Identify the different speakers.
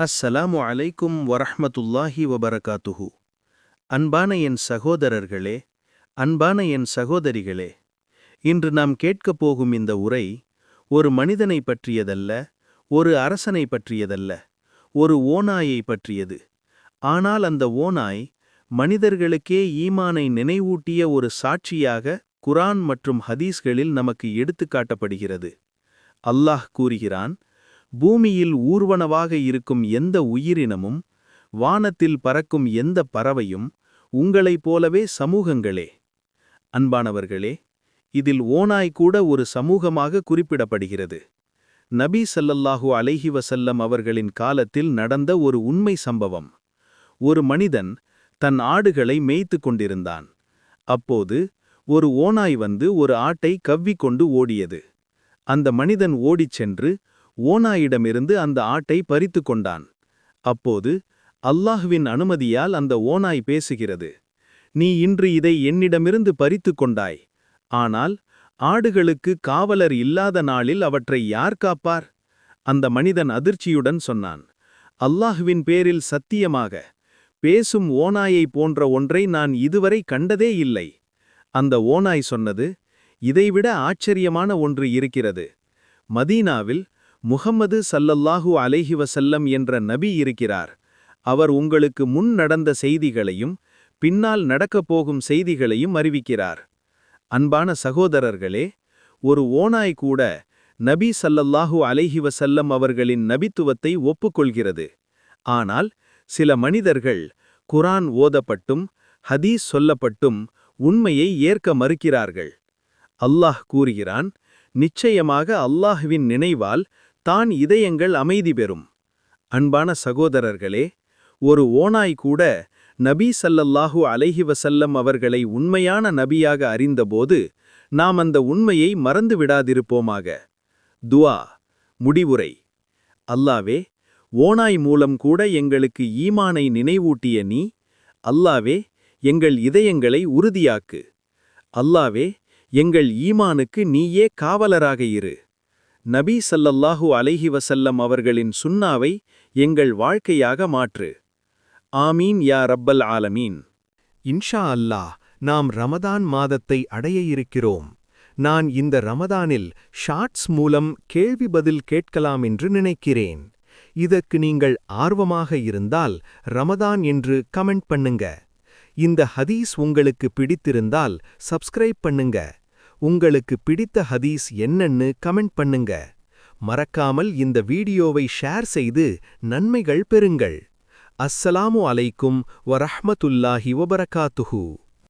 Speaker 1: அஸ்ஸலாமு அலைக்கும் வரஹ்மத்துல்லாஹி வபரகாத்துஹு. அன்பான என் சகோதரர்களே அன்பான என் சகோதரிகளே இன்று நாம் கேட்கப் போகும் இந்த உரை ஒரு மனிதனை பற்றியதல்ல ஒரு அரசனை பற்றியதல்ல ஒரு ஓநாயை பற்றியது. ஆனால் அந்த ஓநாய் மனிதர்களுக்கே ஈமானை நினைவூட்டிய ஒரு சாட்சியாக குரான் மற்றும் ஹதீஸ்களில் நமக்கு எடுத்துக்காட்டப்படுகிறது அல்லாஹ் கூறுகிறான் பூமியில் ஊர்வனவாக இருக்கும் எந்த உயிரினமும் வானத்தில் பறக்கும் எந்த பறவையும் உங்களைப் போலவே சமூகங்களே. அன்பானவர்களே இதில் ஓனாய் கூட ஒரு சமூகமாக குறிப்பிடப்படுகிறது. நபி சல்லல்லாஹு அலைஹி வஸல்லம் அவர்களின் காலத்தில் நடந்த ஒரு உண்மை சம்பவம். ஒரு மனிதன் தன் ஆடுகளை மேய்த்து கொண்டிருந்தான். அப்போது ஒரு ஓநாய் வந்து ஒரு ஆட்டை கவ்விக் கொண்டு ஓடியது. அந்த மனிதன் ஓடிச் சென்று ஓநாயிடமிருந்து அந்த ஆட்டை பறித்து கொண்டான். அப்போது அல்லாஹுவின் அனுமதியால் அந்த ஓநாய் பேசுகிறது. நீ இன்று இதை என்னிடமிருந்து பறித்து கொண்டாய். ஆனால் ஆடுகளுக்கு காவலர் இல்லாத நாளில் அவற்றை யார் காப்பார்? அந்த மனிதன் அதிர்ச்சியுடன் சொன்னான். அல்லாஹுவின் பேரில் சத்தியமாக பேசும் ஓநாயைப் போன்ற ஒன்றை நான் இதுவரை கண்டதே இல்லை. அந்த ஓநாய் சொன்னது இதைவிட ஆச்சரியமான ஒன்று இருக்கிறது. மதீனாவில் முகம்மது சல்லல்லாஹு அலைஹி வசல்லம் என்ற நபி இருக்கிறார். அவர் உங்களுக்கு முன் நடந்த செய்திகளையும் பின்னால் நடக்கப் போகும் செய்திகளையும் அறிவிக்கிறார். அன்பான சகோதரர்களே ஒரு ஓனாய் கூட நபி சல்லல்லாஹு அலைஹி வசல்லம் அவர்களின் நபித்துவத்தை ஒப்புக்கொள்கிறது. ஆனால் சில மனிதர்கள் குரான் ஓதப்பட்டும் ஹதீஸ் சொல்லப்பட்டும் உண்மையை ஏற்க மறுக்கிறார்கள். அல்லாஹ் கூறுகிறான் நிச்சயமாக அல்லாஹுவின் நினைவால் தான் இதயங்கள் அமைதி பெறும். அன்பான சகோதரர்களே ஒரு ஓனாய் கூட நபி சல்லல்லாஹு அலைஹி வசல்லம் அவர்களை உண்மையான நபியாக அறிந்தபோது நாம் அந்த உண்மையை மறந்து விடாதிருப்போமாக. துவா முடிவுரை. அல்லாவே ஓனாய் மூலம் கூட எங்களுக்கு ஈமானை நினைவூட்டிய நீ அல்லாவே எங்கள் இதயங்களை உறுதியாக்கு. அல்லாவே எங்கள் ஈமானுக்கு நீயே காவலராக இரு. நபி சல்லல்லாஹூ அலைஹி வசல்லம் அவர்களின் சுன்னாவை எங்கள் வாழ்க்கையாக மாற்று. ஆமீன் யா ரப்பல் ஆலமீன்.
Speaker 2: இன்ஷா அல்லாஹ் நாம் ரமதான் மாதத்தை அடைய இருக்கிறோம். நான் இந்த ரமதானில் ஷார்ட்ஸ் மூலம் கேள்வி பதில் கேட்கலாம் என்று நினைக்கிறேன். இதற்கு நீங்கள் ஆர்வமாக இருந்தால் ரமதான் என்று கமெண்ட் பண்ணுங்க. இந்த ஹதீஸ் உங்களுக்கு பிடித்திருந்தால் சப்ஸ்கிரைப் பண்ணுங்க. உங்களுக்கு பிடித்த ஹதீஸ் என்னன்னு கமெண்ட் பண்ணுங்க. மறக்காமல் இந்த வீடியோவை ஷேர் செய்து நன்மைகள் பெறுங்கள். அஸ்ஸலாமு அலைக்கும் வரஹ்மத்துல்லாஹி வபரகாத்துஹூ.